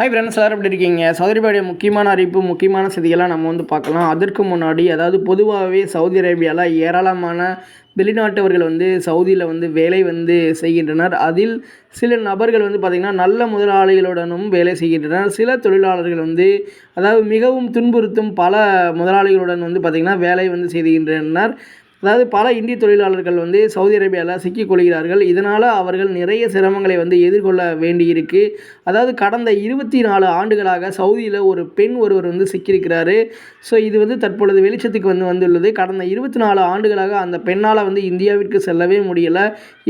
Hi friends எல்லாரும் எப்படி இருக்கீங்க? சவுதி அரேபியாவுடைய முக்கியமான அறிவிப்பு முக்கியமான செய்திகளாக நம்ம வந்து பார்க்கலாம். அதற்கு முன்னாடி அதாவது பொதுவாகவே சவுதி அரேபியாவில் ஏராளமான வெளிநாட்டவர்கள் வந்து சவுதியில் வந்து வேலை வந்து செய்கின்றனர். அதில் சில நபர்கள் வந்து பார்த்திங்கன்னா நல்ல முதலாளிகளுடனும் வேலை செய்கின்றனர். சில தொழிலாளர்கள் வந்து அதாவது மிகவும் துன்புறுத்தும் பல முதலாளிகளுடன் வந்து பார்த்திங்கன்னா வேலை வந்து செய்கின்றனர் அதாவது பல இந்திய தொழிலாளர்கள் வந்து சவுதி அரேபியாவில் சிக்கிக் கொள்கிறார்கள். இதனால் அவர்கள் நிறைய சிரமங்களை வந்து எதிர்கொள்ள வேண்டியிருக்கு. அதாவது கடந்த இருபத்தி நாலு ஆண்டுகளாக சவுதியில் ஒரு பெண் ஒருவர் வந்து சிக்கியிருக்கிறாரு. ஸோ இது வந்து தற்பொழுது வெளிச்சத்துக்கு வந்து வந்துள்ளது. கடந்த இருபத்தி நாலு ஆண்டுகளாக அந்த பெண்ணால் வந்து இந்தியாவிற்கு செல்லவே முடியலை.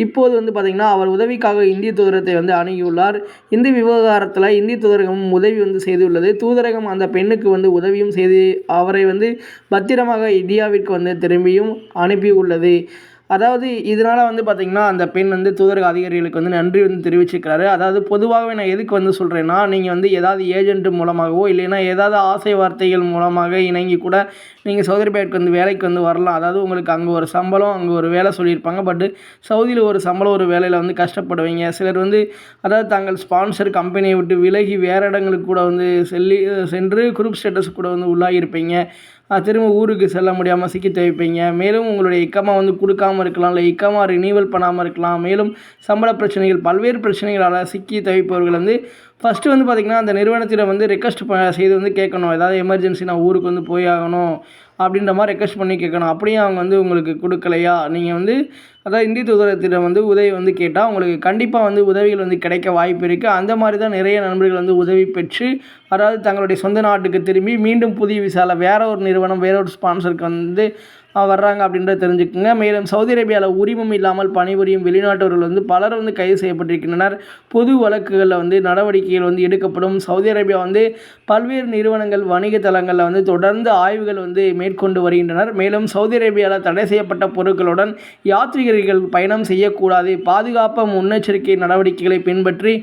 இப்போது வந்து பார்த்திங்கன்னா அவர் உதவிக்காக இந்திய தூதரத்தை வந்து அணுகியுள்ளார். இந்த விவகாரத்தில் இந்திய தூதரகம் உதவி வந்து செய்துள்ளது. தூதரகம் அந்த பெண்ணுக்கு வந்து உதவியும் செய்து அவரை வந்து பத்திரமாக இந்தியாவிற்கு வந்து திரும்பியும் அனுப்பி உள்ளது அதாவது இதனால் வந்து பார்த்திங்கன்னா அந்த பெண் வந்து தூதரக அதிகாரிகளுக்கு வந்து நன்றி வந்து தெரிவிச்சிருக்கிறாரு அதாவது பொதுவாகவே நான் எதுக்கு வந்து சொல்கிறேன்னா நீங்கள் வந்து ஏதாவது ஏஜென்ட் மூலமாகவோ இல்லைன்னா ஏதாவது ஆசை வார்த்தைகள் மூலமாக இணங்கி கூட நீங்கள் சவுதி பேருக்கு வந்து வேலைக்கு வந்து வரலாம். அதாவது உங்களுக்கு அங்கே ஒரு சம்பளம் அங்கே ஒரு வேலை சொல்லியிருப்பாங்க. பட் சவுதியில் ஒரு சம்பளம் ஒரு வேலையில் வந்து கஷ்டப்படுவீங்க. சிலர் வந்து அதாவது தங்கள் ஸ்பான்சர் கம்பெனியை விட்டு விலகி வேறு இடங்களுக்கு கூட வந்து செல்லி சென்று குரூப் ஸ்டேட்டஸ் கூட வந்து உள்ளாகியிருப்பீங்க. திரும்ப ஊருக்கு செல்ல முடியாமல் சிக்கி தவிப்பீங்க. மேலும் உங்களுடைய இக்கமா வந்து கொடுக்காமல் இருக்கலாம் இல்லை இக்கமா ரினியூவல் பண்ணாமல் இருக்கலாம். மேலும் சம்பள பிரச்சனைகள் பல்வேறு பிரச்சனைகளால் சிக்கி தவிப்பவர்கள் வந்து ஃபஸ்ட்டு வந்து பார்த்திங்கன்னா அந்த நிறுவனத்தில் வந்து ரெக்வஸ்ட் செய்து வந்து கேட்கணும். ஏதாவது எமர்ஜென்சி நான் ஊருக்கு வந்து போய் ஆகணும் அப்படின்ற மாதிரி ரெக்வஸ்ட் பண்ணி கேட்கணும். அப்படியும் அவங்க வந்து உங்களுக்கு கொடுக்கலையா? நீங்கள் வந்து அதாவது இந்திய தூதரத்திடம் வந்து உதவி வந்து கேட்டால் உங்களுக்கு கண்டிப்பாக வந்து உதவிகள் வந்து கிடைக்க வாய்ப்பு இருக்குது அந்த மாதிரி தான் நிறைய நண்பர்கள் வந்து உதவி பெற்று அதாவது தங்களுடைய சொந்த நாட்டுக்கு திரும்பி மீண்டும் புதிய விசாவில் வேற ஒரு நிறுவனம் வேற ஒரு ஸ்பான்சருக்கு வந்து வர்றாங்க அப்படின்றத தெரிஞ்சுக்குங்க. மேலும் சவுதி அரேபியாவில் உரிமம் இல்லாமல் பணிபுரியும் வெளிநாட்டவர்கள் வந்து பலர் வந்து கைது செய்யப்பட்டிருக்கின்றனர். பொது வழக்குகளில் வந்து நடவடிக்கைகள் வந்து எடுக்கப்படும். சவுதி அரேபியா வந்து பல்வேறு நிறுவனங்கள் வணிக தளங்களில் வந்து தொடர்ந்து ஆய்வுகள் வந்து மேற்கொண்டு வருகின்றனர். மேலும் சவுதி அரேபியாவில் தடை செய்யப்பட்ட பொருட்களுடன் யாத்ரிகர்கள் பயணம் செய்யக்கூடாது. பாதுகாப்பு முன்னெச்சரிக்கை நடவடிக்கைகளை பின்பற்றி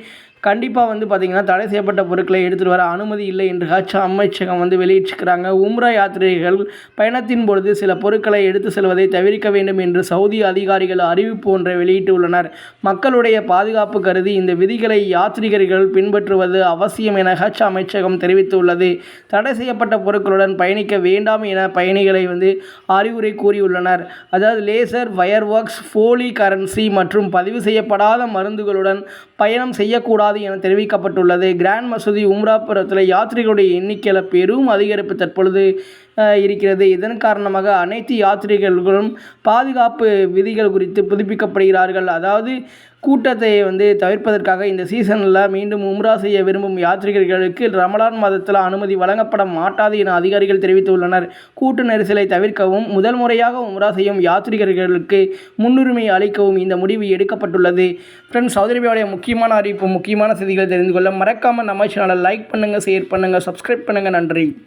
கண்டிப்பாக வந்து பார்த்திங்கன்னா தடை செய்யப்பட்ட பொருட்களை எடுத்துகிட்டு வர அனுமதி இல்லை என்று ஹஜ் அமைச்சகம் வந்து வெளியிட்டிருக்கிறாங்க. உம்ரா யாத்திரைகள் பயணத்தின் பொழுது சில பொருட்களை எடுத்து செல்வதை தவிர்க்க வேண்டும் என்று சவுதி அதிகாரிகள் அறிவிப்பு ஒன்றை வெளியிட்டுள்ளனர். மக்களுடைய பாதுகாப்பு கருதி இந்த விதிகளை யாத்ரிகர்கள் பின்பற்றுவது அவசியம் என ஹஜ் அமைச்சகம் தெரிவித்துள்ளது. தடை செய்யப்பட்ட பொருட்களுடன் பயணிக்க வேண்டாம் என பயணிகளை வந்து அறிவுரை கூறியுள்ளனர். அதாவது லேசர் வயர் ஒர்க்ஸ் ஃபோலி கரன்சி மற்றும் பதிவு செய்யப்படாத மருந்துகளுடன் பயணம் செய்யக்கூடாது என தெரிவிக்கப்பட்டுள்ளது. கிராண்ட் மசூதி உம்ராபுரத்தில் யாத்ரிகளுடைய எண்ணிக்கையில் பெரும் அதிகரிப்பு தற்பொழுது இருக்கிறது. இதன் காரணமாக அனைத்து யாத்ரிகர்களும் பாதுகாப்பு விதிகள் குறித்து புதுப்பிக்கப்படுகிறார்கள். அதாவது கூட்டத்தை வந்து தவிர்ப்பதற்காக இந்த சீசனில் மீண்டும் உம்ரா செய்ய விரும்பும் யாத்ரிகர்களுக்கு ரமலான் மாதத்தில் அனுமதி வழங்கப்பட மாட்டாது என அதிகாரிகள் தெரிவித்துள்ளனர். கூட்ட நெரிசலை தவிர்க்கவும் முதல் முறையாக உம்ரா செய்யும் யாத்ரிகர்களுக்கு முன்னுரிமை அளிக்கவும் இந்த முடிவு எடுக்கப்பட்டுள்ளது. ஃப்ரெண்ட்ஸ் சவுதி முக்கியமான அறிவிப்பு முக்கியமான செய்திகளை தெரிந்து கொள்ள மறக்காமல் நம்ம சேனலை லைக் பண்ணுங்கள் ஷேர் பண்ணுங்கள் சப்ஸ்கிரைப் பண்ணுங்கள் நன்றி.